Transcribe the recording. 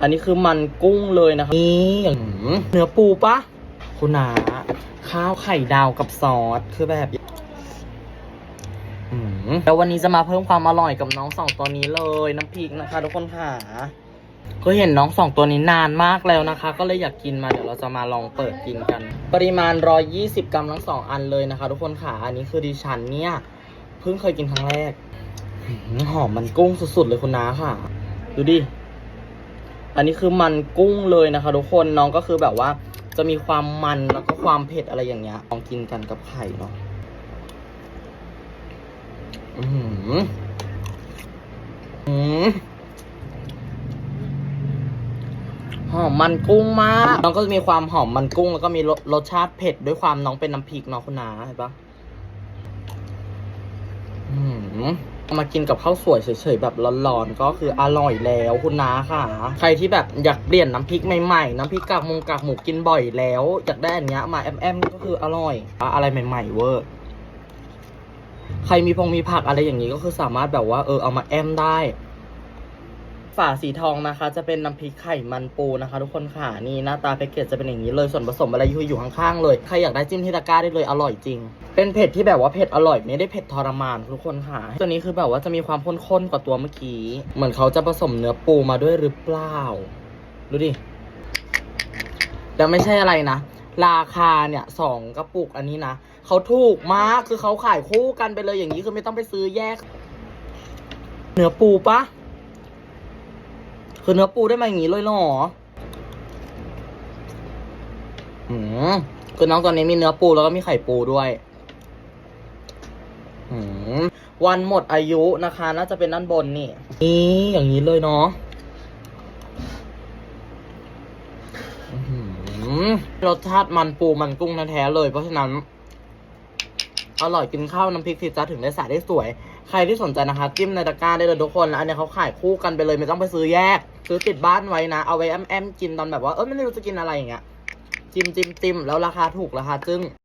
อันนี้คือมันกุ้งเลยนะคะนี่อย่างเนื้อปูปะคุณนาข้าวไข่ดาวกับซอสคือแบบแล้ววันนี้จะมาเพิ่มความอร่อยกับน้องสองตัวนี้เลย น้ำพริกนะคะ ทุกคนค่ะก็เห็นน้องสองตัวนี้นานมากแล้วนะคะ ก็เลยอยากกินมาเดี๋ยวเราจะมาลองเปิดกินกัน ปริมาณ 120 กรัมทั้งสองอันเลยนะคะ ทุกคนค่ะอันนี้คือดิฉันเนี่ยเพิ่งเคยกินครั้งแรกหืมหอมมันกุ้งสุดๆเลยคุณน้าค่ะ ดูดิ อันนี้คือมันกุ้งเลยนะคะทุกคนน้องก็คือแบบว่าจะมีความมันแล้วก็ความเผ็ดอะไรอย่างเงี้ยลองกินกันกับไข่เนาะอือหืออืมหอมมันกุ้งมาก น้องก็จะมีความหอมมันกุ้ง แล้วก็มีรสรสชาติเผ็ดด้วยความน้องเป็นน้ำพริกเนาะคุณนาเห็นปะอืมเอ มากินกับข้าวสวยเฉยๆแบบร้อนๆก็คืออร่อยแล้วคุณน้าค่ะ ใครที่แบบอยากเปลี่ยนน้ำพริกใหม่ๆ น้ำพริกกากมุงกากหมูกินบ่อยแล้วอยากได้อันเนี้ยมาแอมแอมก็คืออร่อย อะอะไรใหม่ๆเวอร์ใครมีพงมีผักอะไรอย่างนี้ก็คือสามารถแบบว่าเออเอามาแอมได้ ฝาสีทองนะคะ จะเป็นน้ำพริกไข่มันปูนะคะ ทุกคนค่ะนี่หน้าตาแพ็กเกจจะเป็นอย่างนี้เลยส่วนผสมอะไรอยู่อยู่ข้างๆเลยใครอยากได้จิ้มที่ตะกร้าได้เลยอร่อยจริง เป็นเผ็ดที่แบบว่าเผ็ดอร่อยไม่ได้เผ็ดทรมานทุกคนค่ะ ตัวนี้คือแบบว่าจะมีความข้นๆกว่าตัวเมื่อกี้ เหมือนเขาจะผสมเนื้อปูมาด้วยหรือเปล่าดูดิแล้วไม่ใช่อะไรนะราคาเนี่ยสองกระปุกอันนี้นะเขาถูกมากคือเขาขายคู่กันไปเลยอย่างนี้คือไม่ต้องไปซื้อแยก เนื้อปูปะ คือเนื้อปูได้มาอย่างนี้เลยเหรออืมคือน้องตัวนี้มีเนื้อปูแล้วก็มีไข่ปูด้วยอืมวันหมดอายุนะคะ น่าจะเป็นด้านบนนี่นี่อย่างนี้เลยเนาะรสชาติมันปูมันกุ้งแท้ๆเลย เพราะฉะนั้น อร่อยกินข้าวน้ำพริกสิจ้าถึงได้สายได้สวย ใครที่สนใจนะคะจิ้มในตะกร้าได้เลยทุกคนแล้วอันเนี้ยเขาขายคู่กันไปเลยไม่ต้องไปซื้อแยก ซื้อติดบ้านไว้นะ เอาไว้แอมแอมกินตอนแบบว่าเออไม่รู้จะกินอะไรอย่างเงี้ยจิ้มจิ้มจิ้มแล้วราคาถูกราคาจึ้ง